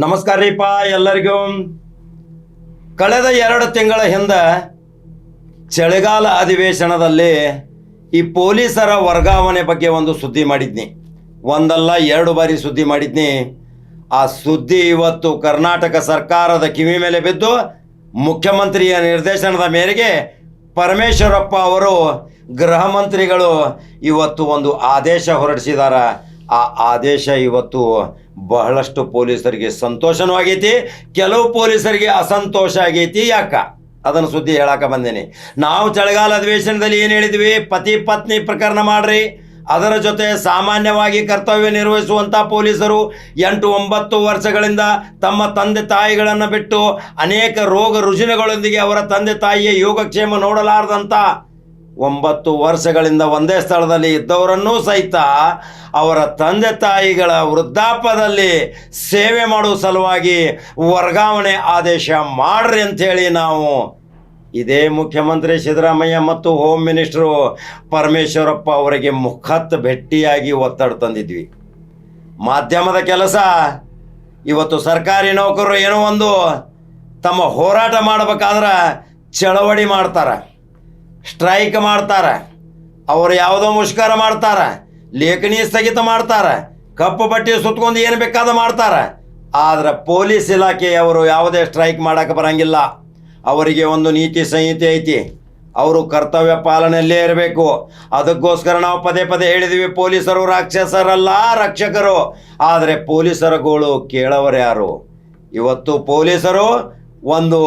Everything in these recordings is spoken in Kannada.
ನಮಸ್ಕಾರ ರೀಪ ಎಲ್ಲರಿಗೂ. ಕಳೆದ ಎರಡು ತಿಂಗಳ ಹಿಂದೆ ಚಳಿಗಾಲ ಅಧಿವೇಶನದಲ್ಲಿ ಈ ಪೊಲೀಸರ ವರ್ಗಾವಣೆ ಬಗ್ಗೆ ಒಂದು ಸುದ್ದಿ ಮಾಡಿದ್ನಿ. ಒಂದಲ್ಲ ಎರಡು ಬಾರಿ ಸುದ್ದಿ ಮಾಡಿದ್ನಿ. ಆ ಸುದ್ದಿ ಇವತ್ತು ಕರ್ನಾಟಕ ಸರ್ಕಾರದ ಕಿವಿ ಮೇಲೆ ಬಿದ್ದು ಮುಖ್ಯಮಂತ್ರಿಯ ನಿರ್ದೇಶನದ ಮೇರೆಗೆ ಪರಮೇಶ್ವರಪ್ಪ ಅವರು ಗೃಹ ಮಂತ್ರಿಗಳು ಇವತ್ತು ಒಂದು ಆದೇಶ ಹೊರಡಿಸಿದಾರ ಆ ಆದೇಶ ಇವತ್ತು ಬಹಳಷ್ಟು ಪೊಲೀಸರಿಗೆ ಸಂತೋಷನೂ ಆಗೈತಿ ಕೆಲವು ಪೊಲೀಸರಿಗೆ ಅಸಂತೋಷ ಆಗೈತಿ. ಯಾಕ? ಅದನ್ನು ಸುದ್ದಿ ಹೇಳಕ್ಕೆ ಬಂದೇನೆ. ನಾವು ಚಳಿಗಾಲ ಅಧಿವೇಶನದಲ್ಲಿ ಏನು ಹೇಳಿದ್ವಿ? ಪತಿ ಪತ್ನಿ ಪ್ರಕರಣ ಮಾಡ್ರಿ. ಅದರ ಜೊತೆ ಸಾಮಾನ್ಯವಾಗಿ ಕರ್ತವ್ಯ ನಿರ್ವಹಿಸುವಂಥ ಪೊಲೀಸರು ಎಂಟು ಒಂಬತ್ತು ವರ್ಷಗಳಿಂದ ತಮ್ಮ ತಂದೆ ತಾಯಿಗಳನ್ನು ಬಿಟ್ಟು ಅನೇಕ ರೋಗ ರುಜಿನಗಳೊಂದಿಗೆ ಅವರ ತಂದೆ ತಾಯಿಯ ಯೋಗಕ್ಷೇಮ ನೋಡಲಾರದಂಥ ಒಂಬತ್ತು ವರ್ಷಗಳಿಂದ ಒಂದೇ ಸ್ಥಳದಲ್ಲಿ ಇದ್ದವರನ್ನೂ ಸಹಿತ ಅವರ ತಂದೆ ತಾಯಿಗಳ ವೃದ್ಧಾಪದಲ್ಲಿ ಸೇವೆ ಮಾಡುವ ಸಲುವಾಗಿ ವರ್ಗಾವಣೆ ಆದೇಶ ಮಾಡ್ರಿ ಅಂಥೇಳಿ ನಾವು ಇದೇ ಮುಖ್ಯಮಂತ್ರಿ ಸಿದ್ದರಾಮಯ್ಯ ಮತ್ತು ಹೋಮ್ ಮಿನಿಸ್ಟ್ರು ಪರಮೇಶ್ವರಪ್ಪ ಅವರಿಗೆ ಮುಖತ್ ಭೇಟಿಯಾಗಿ ಒತ್ತಡ ತಂದಿದ್ವಿ. ಮಾಧ್ಯಮದ ಕೆಲಸ, ಇವತ್ತು ಸರ್ಕಾರಿ ನೌಕರರು ಏನೋ ಒಂದು ತಮ್ಮ ಹೋರಾಟ ಮಾಡಬೇಕಾದ್ರೆ ಚಳವಳಿ ಮಾಡ್ತಾರೆ. ಸ್ಟ್ರೈಕ್ ಮಾಡ್ತಾರೆ. ಅವರು ಯಾವುದೋ ಮುಷ್ಕರ ಮಾಡ್ತಾರೆ. ಲೇಖನಿ ಸ್ಥಗಿತ ಮಾಡ್ತಾರೆ. ಕಪ್ಪು ಬಟ್ಟೆ ಸುತ್ಕೊಂಡು ಏನು ಬೇಕಾದ ಮಾಡ್ತಾರೆ. ಆದ್ರೆ ಪೊಲೀಸ್ ಇಲಾಖೆಯವರು ಯಾವುದೇ ಸ್ಟ್ರೈಕ್ ಮಾಡಕ್ಕೆ ಬರಂಗಿಲ್ಲ. ಅವರಿಗೆ ಒಂದು ನೀತಿ ಸಂಹಿತೆ ಐತಿ. ಅವರು ಕರ್ತವ್ಯ ಪಾಲನೆಯಲ್ಲೇ ಇರಬೇಕು. ಅದಕ್ಕೋಸ್ಕರ ನಾವು ಪದೇ ಪದೇ ಹೇಳಿದ್ವಿ, ಪೊಲೀಸರು ರಾಕ್ಷಸರಲ್ಲ ರಕ್ಷಕರು. ಆದರೆ ಪೊಲೀಸರ ಗೋಳು ಕೇಳವರು ಯಾರು? ಇವತ್ತು ಪೊಲೀಸರು ಒಂದು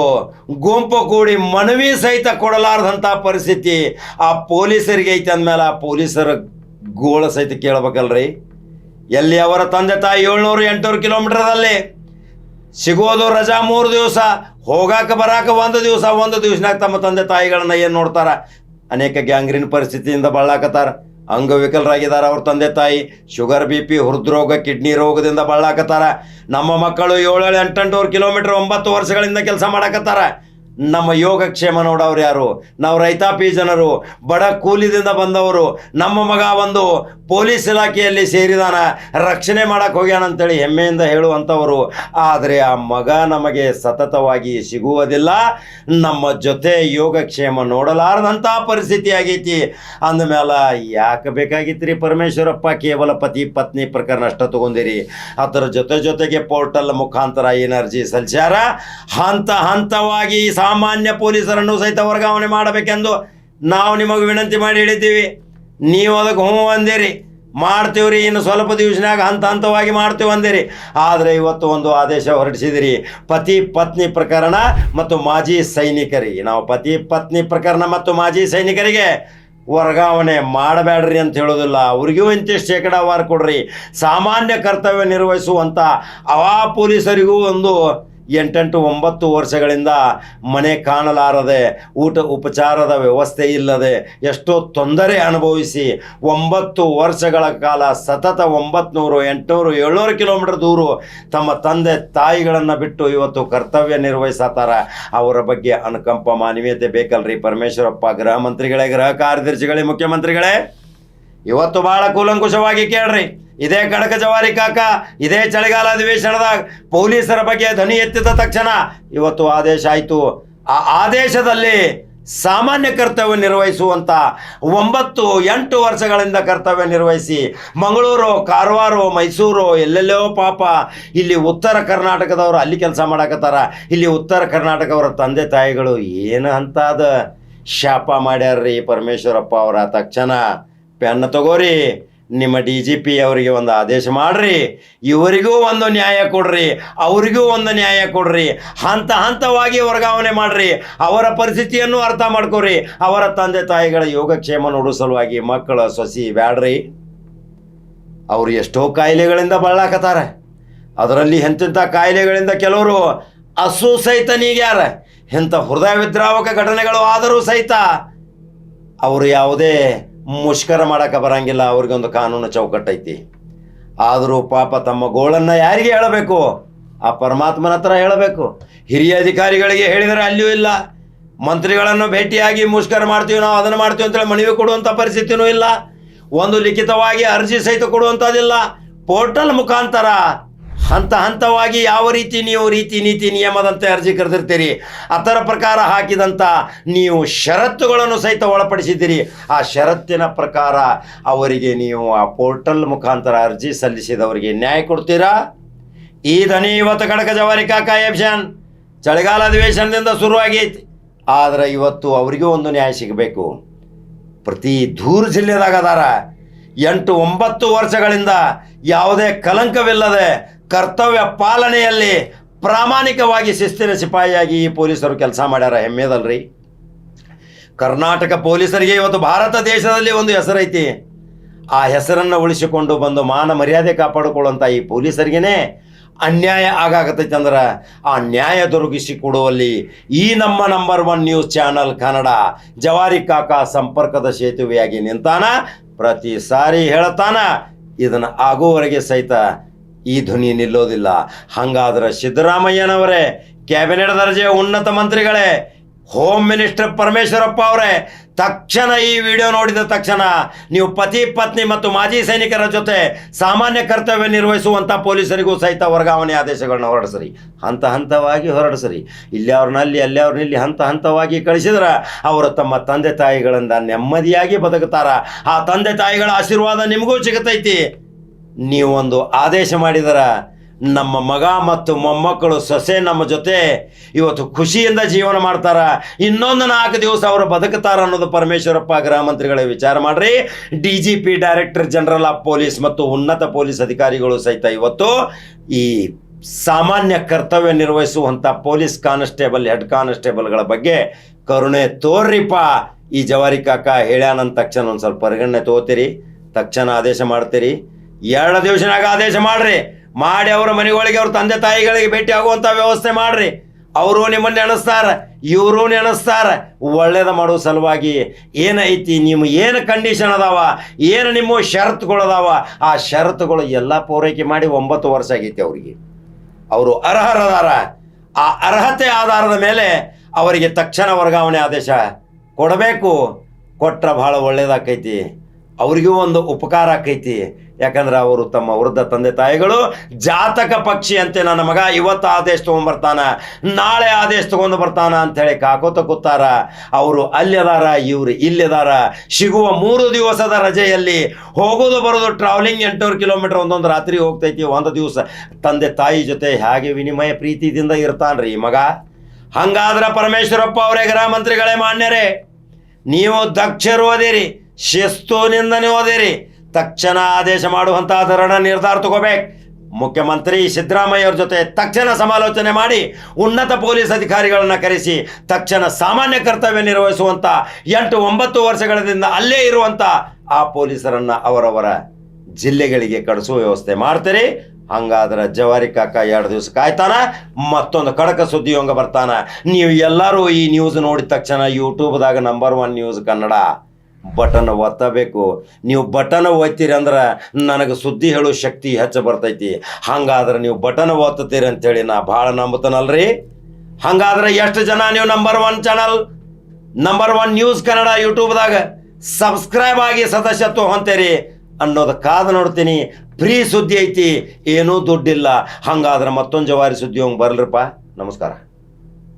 ಗುಂಪು ಕೂಡಿ ಮನವಿ ಸಹಿತ ಕೊಡಲಾರ್ದಂಥ ಪರಿಸ್ಥಿತಿ ಆ ಪೊಲೀಸರಿಗೆ ಐತೆ ಅಂದಮೇಲೆ ಆ ಪೊಲೀಸರ ಗೋಳ ಸಹಿತ ಕೇಳ್ಬೇಕಲ್ರಿ? ಎಲ್ಲಿ ಅವರ ತಂದೆ ತಾಯಿ ಏಳ್ನೂರು ಎಂಟುನೂರು ಕಿಲೋಮೀಟ್ರದಲ್ಲಿ ಸಿಗೋದು ರಜಾ ಮೂರು ದಿವಸ, ಹೋಗಾಕ ಬರಾಕ ಒಂದು ದಿವಸ, ಒಂದು ದಿವಸನಾಗ ತಮ್ಮ ತಂದೆ ತಾಯಿಗಳನ್ನ ಏನು ನೋಡ್ತಾರ? ಅನೇಕ ಗ್ಯಾಂಗ್ರೀನ್ ಪರಿಸ್ಥಿತಿಯಿಂದ ಬಳ್ಳಾಕತ್ತಾರ. ಅಂಗವಿಕಲರಾಗಿದ್ದಾರೆ ಅವ್ರ ತಂದೆ ತಾಯಿ. ಶುಗರ್ ಬಿ ಪಿ ಹೃದ್ರೋಗ ಕಿಡ್ನಿ ರೋಗದಿಂದ ಬಳ್ಳಾಕತ್ತಾರ ನಮ್ಮ ಮಕ್ಕಳು ಏಳೇಳು ಎಂಟೆಂಟೂರು ಕಿಲೋಮೀಟರ್ ಒಂಬತ್ತು ವರ್ಷಗಳಿಂದ ಕೆಲಸ ಮಾಡಕತ್ತಾರ. ನಮ್ಮ ಯೋಗಕ್ಷೇಮ ನೋಡೋರು ಯಾರು? ನಾವು ರೈತಾಪಿ ಜನರು, ಬಡ ಕೂಲಿದಿಂದ ಬಂದವರು, ನಮ್ಮ ಮಗ ಒಂದು ಪೊಲೀಸ್ ಇಲಾಖೆಯಲ್ಲಿ ಸೇರಿದಾನ, ರಕ್ಷಣೆ ಮಾಡಕ್ಕೆ ಹೋಗ್ಯಾನ ಅಂತೇಳಿ ಹೆಮ್ಮೆಯಿಂದ ಹೇಳುವಂಥವರು. ಆದರೆ ಆ ಮಗ ನಮಗೆ ಸತತವಾಗಿ ಸಿಗುವುದಿಲ್ಲ. ನಮ್ಮ ಜೊತೆ ಯೋಗಕ್ಷೇಮ ನೋಡಲಾರದಂಥ ಪರಿಸ್ಥಿತಿ ಆಗೈತಿ. ಅಂದಮೇಲೆ ಯಾಕೆ ಬೇಕಾಗಿತ್ತು ಪರಮೇಶ್ವರಪ್ಪ? ಕೇವಲ ಪತಿ ಪತ್ನಿ ಪ್ರಕರಣ ಅಷ್ಟ ತಗೊಂಡಿರಿ. ಅದರ ಜೊತೆ ಜೊತೆಗೆ ಪೋರ್ಟಲ್ ಮುಖಾಂತರ ಎನರ್ಜಿ ಸಲ್ಸ್ಯಾರ. ಹಂತ ಹಂತವಾಗಿ ಸಾಮಾನ್ಯ ಪೊಲೀಸರನ್ನು ಸಹಿತ ವರ್ಗಾವಣೆ ಮಾಡಬೇಕೆಂದು ನಾವು ನಿಮಗೆ ವಿನಂತಿ ಮಾಡಿ ಹೇಳಿದ್ದೀವಿ. ನೀವು ಅದಕ್ಕೆ ಹ್ಞೂ ಅಂದಿರಿ. ಮಾಡ್ತೀವ್ರಿ, ಇನ್ನು ಸ್ವಲ್ಪ ದಿವಸನಾಗ ಹಂತ ಹಂತವಾಗಿ ಮಾಡ್ತೀವಿ ಅಂದಿರಿ. ಆದರೆ ಇವತ್ತು ಒಂದು ಆದೇಶ ಹೊರಡಿಸಿದಿರಿ. ಪತಿ ಪತ್ನಿ ಪ್ರಕರಣ ಮತ್ತು ಮಾಜಿ ಸೈನಿಕರಿಗೆ. ನಾವು ಪತಿ ಪತ್ನಿ ಪ್ರಕರಣ ಮತ್ತು ಮಾಜಿ ಸೈನಿಕರಿಗೆ ವರ್ಗಾವಣೆ ಮಾಡಬೇಡ್ರಿ ಅಂತ ಹೇಳೋದಿಲ್ಲ ಅವ್ರಿಗೂ ಇಂತಿಷ್ಟು ಶೇಕಡಾವಾರು ಕೊಡ್ರಿ. ಸಾಮಾನ್ಯ ಕರ್ತವ್ಯ ನಿರ್ವಹಿಸುವಂಥ ಅವಾ ಪೊಲೀಸರಿಗೂ ಒಂದು ಎಂಟೆಂಟು ಒಂಬತ್ತು ವರ್ಷಗಳಿಂದ ಮನೆ ಕಾಣಲಾರದೆ, ಊಟ ಉಪಚಾರದ ವ್ಯವಸ್ಥೆ ಇಲ್ಲದೆ ಎಷ್ಟೋ ತೊಂದರೆ ಅನುಭವಿಸಿ ಒಂಬತ್ತು ವರ್ಷಗಳ ಕಾಲ ಸತತ ಒಂಬತ್ನೂರು, ಎಂಟುನೂರು, ಏಳ್ನೂರು ಕಿಲೋಮೀಟರ್ ದೂರ ತಮ್ಮ ತಂದೆ ತಾಯಿಗಳನ್ನು ಬಿಟ್ಟು ಇವತ್ತು ಕರ್ತವ್ಯ ನಿರ್ವಹಿಸತ್ತಾರ ಅವರ ಬಗ್ಗೆ ಅನುಕಂಪ ಮಾನವೀಯತೆ ಬೇಕಲ್ರಿ ಪರಮೇಶ್ವರಪ್ಪ. ಗೃಹ ಮಂತ್ರಿಗಳೇ, ಗೃಹ ಕಾರ್ಯದರ್ಶಿಗಳೇ, ಮುಖ್ಯಮಂತ್ರಿಗಳೇ, ಇವತ್ತು ಭಾಳ ಕೂಲಂಕುಷವಾಗಿ ಕೇಳ್ರಿ. ಇದೇ ಕಡಕ ಜವಾರಿ ಕಾಕ, ಇದೇ ಚಳಿಗಾಲ ಅಧಿವೇಶನದಾಗ ಪೊಲೀಸರ ಬಗ್ಗೆ ಧ್ವನಿ ಎತ್ತಿದ ತಕ್ಷಣ ಇವತ್ತು ಆದೇಶ ಆಯಿತು. ಆ ಆದೇಶದಲ್ಲಿ ಸಾಮಾನ್ಯ ಕರ್ತವ್ಯ ನಿರ್ವಹಿಸುವಂಥ ಒಂಬತ್ತು, ಎಂಟು ವರ್ಷಗಳಿಂದ ಕರ್ತವ್ಯ ನಿರ್ವಹಿಸಿ ಮಂಗಳೂರು, ಕಾರವಾರ, ಮೈಸೂರು, ಎಲ್ಲೆಲ್ಲೋ ಪಾಪ ಇಲ್ಲಿ ಉತ್ತರ ಕರ್ನಾಟಕದವರು ಅಲ್ಲಿ ಕೆಲಸ ಮಾಡಕತ್ತಾರ. ಇಲ್ಲಿ ಉತ್ತರ ಕರ್ನಾಟಕವರ ತಂದೆ ತಾಯಿಗಳು ಏನು ಅಂತ ಅದ. ಶಾಪ ಮಾಡ್ಯಾರ್ರಿ ಪರಮೇಶ್ವರಪ್ಪ ಅವರ ತಕ್ಷಣ. ಪೆನ್ ತಗೋರಿ. ನಿಮ್ಮ ಡಿ ಜಿ ಪಿ ಅವರಿಗೆ ಒಂದು ಆದೇಶ ಮಾಡ್ರಿ. ಇವರಿಗೂ ಒಂದು ನ್ಯಾಯ ಕೊಡ್ರಿ. ಅವರಿಗೂ ಒಂದು ನ್ಯಾಯ ಕೊಡ್ರಿ. ಹಂತ ಹಂತವಾಗಿ ವರ್ಗಾವಣೆ ಮಾಡ್ರಿ. ಅವರ ಪರಿಸ್ಥಿತಿಯನ್ನು ಅರ್ಥ ಮಾಡ್ಕೋರಿ. ಅವರ ತಂದೆ ತಾಯಿಗಳ ಯೋಗಕ್ಷೇಮ ನೋಡೋ ಸಲುವಾಗಿ ಮಕ್ಕಳ ಸೊಸಿ ಬ್ಯಾಡ್ರಿ. ಅವರು ಎಷ್ಟೋ ಕಾಯಿಲೆಗಳಿಂದ ಬಳಲಾಕತ್ತಾರೆ ಅದರಲ್ಲಿ ಎಂತೆಂಥ ಕಾಯಿಲೆಗಳಿಂದ ಕೆಲವರು ಹಸು ಸಹಿತ ನೀಗ್ಯಾರ ಇಂಥ ಹೃದಯ ವಿದ್ರಾವಕ ಘಟನೆಗಳು ಆದರೂ ಸಹಿತ. ಅವರು ಯಾವುದೇ ಮುಷ್ಕರ ಮಾಡಕ್ಕೆ ಬರಂಗಿಲ್ಲ, ಅವ್ರಿಗೊಂದು ಕಾನೂನು ಚೌಕಟ್ಟೈತಿ. ಆದರೂ ಪಾಪ ತಮ್ಮ ಗೋಳನ್ನು ಯಾರಿಗೆ ಹೇಳಬೇಕು? ಆ ಪರಮಾತ್ಮನ ಹತ್ರ ಹೇಳಬೇಕು. ಹಿರಿಯ ಅಧಿಕಾರಿಗಳಿಗೆ ಹೇಳಿದರೆ ಅಲ್ಲಿಯೂ ಇಲ್ಲ. ಮಂತ್ರಿಗಳನ್ನು ಭೇಟಿಯಾಗಿ ಮುಷ್ಕರ ಮಾಡ್ತೀವಿ, ನಾವು ಅದನ್ನು ಮಾಡ್ತೀವಿ ಅಂತೇಳಿ ಮನವಿ ಕೊಡುವಂಥ ಪರಿಸ್ಥಿತಿನೂ ಇಲ್ಲ. ಒಂದು ಲಿಖಿತವಾಗಿ ಅರ್ಜಿ ಸಹಿತ ಕೊಡುವಂಥದ್ದಿಲ್ಲ. ಪೋರ್ಟಲ್ ಮುಖಾಂತರ ಹಂತ ಹಂತವಾಗಿ ಯಾವ ರೀತಿ ನೀವು ರೀತಿ ನೀತಿ ನಿಯಮದಂತೆ ಅರ್ಜಿ ಕರೆದಿರ್ತೀರಿ, ಅದರ ಪ್ರಕಾರ ಹಾಕಿದಂಥ ನೀವು ಷರತ್ತುಗಳನ್ನು ಸಹಿತ ಒಳಪಡಿಸಿದ್ದೀರಿ, ಆ ಷರತ್ತಿನ ಪ್ರಕಾರ ಅವರಿಗೆ ನೀವು ಆ ಪೋರ್ಟಲ್ ಮುಖಾಂತರ ಅರ್ಜಿ ಸಲ್ಲಿಸಿದವರಿಗೆ ನ್ಯಾಯ ಕೊಡ್ತೀರಾ? ಈ ಧನಿ ಇವತ್ತು ಕಡಕ ಜವಾರಿ ಕಾಕ ಎಪ್ಷನ್ ಚಳಿಗಾಲ ಅಧಿವೇಶನದಿಂದ ಶುರುವಾಗೈತಿ ಆದರೆ ಇವತ್ತು ಅವರಿಗೂ ಒಂದು ನ್ಯಾಯ ಸಿಗಬೇಕು. ಪ್ರತಿ ದೂರು ಜಿಲ್ಲೆದಾಗ ಅದಾರ. ಎಂಟು ಒಂಬತ್ತು ವರ್ಷಗಳಿಂದ ಯಾವುದೇ ಕಲಂಕವಿಲ್ಲದೆ ಕರ್ತವ್ಯ ಪಾಲನೆಯಲ್ಲಿ ಪ್ರಾಮಾಣಿಕವಾಗಿ ಶಿಸ್ತಿನ ಸಿಪಾಯಿಯಾಗಿ ಈ ಪೊಲೀಸರು ಕೆಲಸ ಮಾಡ್ಯಾರ. ಹೆಮ್ಮೆದಲ್ರಿ. ಕರ್ನಾಟಕ ಪೊಲೀಸರಿಗೆ ಇವತ್ತು ಭಾರತ ದೇಶದಲ್ಲಿ ಒಂದು ಹೆಸರೈತಿ. ಆ ಹೆಸರನ್ನು ಉಳಿಸಿಕೊಂಡು ಬಂದು ಮಾನ ಮರ್ಯಾದೆ ಕಾಪಾಡಿಕೊಳ್ಳುವಂಥ ಈ ಪೊಲೀಸರಿಗೇ ಅನ್ಯಾಯ ಆಗಾಕತ್ತೈತೆ ಅಂದ್ರೆ, ಆ ನ್ಯಾಯ ದೊರಕಿಸಿ ಕೊಡುವಲ್ಲಿ ಈ ನಮ್ಮ number one news channel Kannada ಜವಾರಿ ಕಾಕಾ ಸಂಪರ್ಕದ ಸೇತುವೆಯಾಗಿ ನಿಂತಾನ. ಪ್ರತಿ ಸಾರಿ ಹೇಳ್ತಾನ, ಇದನ್ನು ಆಗುವವರೆಗೆ ಸಹಿತ ಈ ಧ್ವನಿ ನಿಲ್ಲೋದಿಲ್ಲ. ಹಂಗಾದ್ರೆ ಸಿದ್ದರಾಮಯ್ಯನವರೇ ಕ್ಯಾಬಿನೆಟ್ ದರ್ಜೆಯ ಉನ್ನತ ಮಂತ್ರಿಗಳೇ ಹೋಮ್ ಮಿನಿಸ್ಟರ್ ಪರಮೇಶ್ವರಪ್ಪ ಅವರೇ, ತಕ್ಷಣ ಈ ವಿಡಿಯೋ ನೋಡಿದ ತಕ್ಷಣ ನೀವು ಪತಿ, ಪತ್ನಿ ಮತ್ತು ಮಾಜಿ ಸೈನಿಕರ ಜೊತೆ ಸಾಮಾನ್ಯ ಕರ್ತವ್ಯ ನಿರ್ವಹಿಸುವಂಥ ಪೊಲೀಸರಿಗೂ ಸಹಿತ ವರ್ಗಾವಣೆ ಆದೇಶಗಳನ್ನ ಹೊರಡಿಸ್ರಿ. ಹಂತ ಹಂತವಾಗಿ ಹೊರಡಿಸ್ರಿ. ಇಲ್ಲಿ ಅವ್ರನ್ನಲ್ಲಿ ಅಲ್ಲಿ ಅವ್ರನ್ನಲ್ಲಿ ಹಂತ ಹಂತವಾಗಿ ಕಳಿಸಿದ್ರೆ ಅವರು ತಮ್ಮ ತಂದೆ ತಾಯಿಗಳಿಂದ ನೆಮ್ಮದಿಯಾಗಿ ಬದುಕುತ್ತಾರ. ಆ ತಂದೆ ತಾಯಿಗಳ ಆಶೀರ್ವಾದ ನಿಮಗೂ ಸಿಗತೈತಿ ನೀವೊಂದು ಆದೇಶ ಮಾಡಿದರ, ನಮ್ಮ ಮಗ ಮತ್ತು ಮೊಮ್ಮಕ್ಕಳು ಸೊಸೆ ನಮ್ಮ ಜೊತೆ ಇವತ್ತು ಖುಷಿಯಿಂದ ಜೀವನ ಮಾಡ್ತಾರ. ಇನ್ನೊಂದು ನಾಲ್ಕು ದಿವಸ ಅವರು ಬದುಕುತ್ತಾರ ಅನ್ನೋದು ಪರಮೇಶ್ವರಪ್ಪ ಗೃಹ ವಿಚಾರ ಮಾಡ್ರಿ. D G P director general of police ಮತ್ತು ಉನ್ನತ ಪೊಲೀಸ್ ಅಧಿಕಾರಿಗಳು ಸಹಿತ ಇವತ್ತು ಈ ಸಾಮಾನ್ಯ ಕರ್ತವ್ಯ ನಿರ್ವಹಿಸುವಂಥ ಪೊಲೀಸ್ ಕಾನ್ಸ್ಟೇಬಲ್, ಹೆಡ್ ಕಾನ್ಸ್ಟೇಬಲ್ಗಳ ಬಗ್ಗೆ ಕರುಣೆ ತೋರ್ರಿಪ್ಪ. ಈ ಜವಾರಿ ಕಾಕ ಹೇಳ್ಯಾನಂದ ತಕ್ಷಣ ಒಂದು ಸ್ವಲ್ಪ ಪರಿಗಣನೆ ತಗೋತೀರಿ. ತಕ್ಷಣ ಆದೇಶ ಮಾಡ್ತೀರಿ. ಎರಡು ದಿವಸನಾಗ ಆದೇಶ ಮಾಡ್ರಿ. ಮಾಡಿ ಅವರ ಮನೆಗಳಿಗೆ, ಅವ್ರ ತಂದೆ ತಾಯಿಗಳಿಗೆ ಭೇಟಿ ಆಗುವಂಥ ವ್ಯವಸ್ಥೆ ಮಾಡ್ರಿ. ಅವರು ನಿಮ್ಮನ್ನ ನೆನೆಸ್ತಾರ, ಇವರು ನೆನೆಸ್ತಾರ. ಒಳ್ಳೇದ ಮಾಡೋ ಸಲುವಾಗಿ ಏನೈತಿ ನಿಮ್ಮ ಏನು ಕಂಡೀಷನ್ ಅದಾವ, ಏನು ನಿಮ್ಮ ಷರತ್ತುಗಳು ಅದಾವ, ಆ ಷರತ್ತುಗಳು ಎಲ್ಲ ಪೂರೈಕೆ ಮಾಡಿ ಒಂಬತ್ತು ವರ್ಷ ಆಗೈತಿ ಅವರಿಗೆ. ಅವರು ಅರ್ಹರದಾರ. ಆ ಅರ್ಹತೆ ಆಧಾರದ ಮೇಲೆ ಅವರಿಗೆ ತಕ್ಷಣ ವರ್ಗಾವಣೆ ಆದೇಶ ಕೊಡಬೇಕು. ಕೊಟ್ಟರೆ ಭಾಳ ಒಳ್ಳೇದಾಕೈತಿ. ಅವರಿಗೂ ಒಂದು ಉಪಕಾರ ಆಕೈತಿ. ಯಾಕಂದ್ರೆ ಅವರು ತಮ್ಮ ವೃದ್ಧ ತಂದೆ ತಾಯಿಗಳು ಜಾತಕ ಪಕ್ಷಿ ಅಂತೆ ನನ್ನ ಮಗ ಇವತ್ತು ಆದೇಶ ತೊಗೊಂಡ್ಬರ್ತಾನ ನಾಳೆ ಆದೇಶ ತೊಗೊಂಡು ಬರ್ತಾನ ಅಂಥೇಳಿ ಕಾಕೋತ ಕೂತಾರ. ಅವರು ಅಲ್ಲಿದಾರ, ಇವರು ಇವ್ರು ಇಲ್ಲಿ ಸಿಗುವ ಮೂರು ದಿವಸದ ರಜೆಯಲ್ಲಿ ಹೋಗೋದು ಬರೋದು ಟ್ರಾವೆಲಿಂಗ್ ಎಂಟುನೂರು ಕಿಲೋಮೀಟರ್ ಒಂದೊಂದು ರಾತ್ರಿ ಹೋಗ್ತೈತಿ. ಒಂದು ದಿವಸ ತಂದೆ ತಾಯಿ ಜೊತೆ ಹೇಗೆ ವಿನಿಮಯ ಪ್ರೀತಿದಿಂದ ಇರ್ತಾನ್ರಿ ಮಗ? ಹಂಗಾದ್ರೆ ಪರಮೇಶ್ವರಪ್ಪ ಅವರೇ ಗೃಹ ಮಂತ್ರಿಗಳೇ ಮಾನ್ಯರೇ, ನೀವು ದಕ್ಷರು ಓದಿರಿ ಶಿಸ್ತುನಿಂದನೇ ಓದಿರಿ ತಕ್ಷಣ ಆದೇಶ ಮಾಡುವಂಥ ಧರಣ ನಿರ್ಧಾರ ತಗೋಬೇಕು. ಮುಖ್ಯಮಂತ್ರಿ ಸಿದ್ದರಾಮಯ್ಯ ಅವ್ರ ಜೊತೆ ತಕ್ಷಣ ಸಮಾಲೋಚನೆ ಮಾಡಿ ಉನ್ನತ ಪೊಲೀಸ್ ಅಧಿಕಾರಿಗಳನ್ನ ಕರೆಸಿ ತಕ್ಷಣ ಸಾಮಾನ್ಯ ಕರ್ತವ್ಯ ನಿರ್ವಹಿಸುವಂಥ ಎಂಟು ಒಂಬತ್ತು ವರ್ಷಗಳಿಂದ ಅಲ್ಲೇ ಇರುವಂಥ ಆ ಪೊಲೀಸರನ್ನ ಅವರವರ ಜಿಲ್ಲೆಗಳಿಗೆ ಕಳಿಸುವ ವ್ಯವಸ್ಥೆ ಮಾಡ್ತೀರಿ. ಹಂಗಾದ್ರೆ ಜವಾರಿ ಕಾಕ ಎರಡು ದಿವಸ ಕಾಯ್ತಾನ, ಮತ್ತೊಂದು ಕಡಕ ಸುದ್ದಿ ಹಂಗ ಬರ್ತಾನ. ನೀವು ಎಲ್ಲರೂ ಈ ನ್ಯೂಸ್ ನೋಡಿದ ತಕ್ಷಣ ಯೂಟ್ಯೂಬ್ದಾಗ number one news Kannada. Button ಒತ್ತಬೇಕು. ನೀವು ಬಟನ್ ಒತ್ತೀರಿ ಅಂದ್ರೆ ನನಗೆ ಸುದ್ದಿ ಹೇಳೋ ಶಕ್ತಿ ಹೆಚ್ಚು ಬರ್ತೈತಿ. ಹಂಗಾದ್ರೆ ನೀವು ಬಟನ್ ಒತ್ತೀರಿ ಅಂತೇಳಿ ನಾ ಭಾಳ ನಂಬುತ್ತಾನಲ್ರಿ? ಹಂಗಾದ್ರೆ ಎಷ್ಟು ಜನ ನೀವು number one channel number one news Kannada ಯೂಟ್ಯೂಬ್ದಾಗ subscribe ಆಗಿ ಸದಸ್ಯತ್ವ ಹೊಂತೀರಿ ಅನ್ನೋದು ಕಾದು ನೋಡ್ತೀನಿ. ಫ್ರೀ ಸುದ್ದಿ ಐತಿ, ಏನೂ ದುಡ್ಡಿಲ್ಲ. ಹಂಗಾದ್ರೆ ಮತ್ತೊಂದು ಜವಾರಿ ಸುದ್ದಿ ಹೋಗಿ ಬರಲ್ರಪ್ಪ. ನಮಸ್ಕಾರ.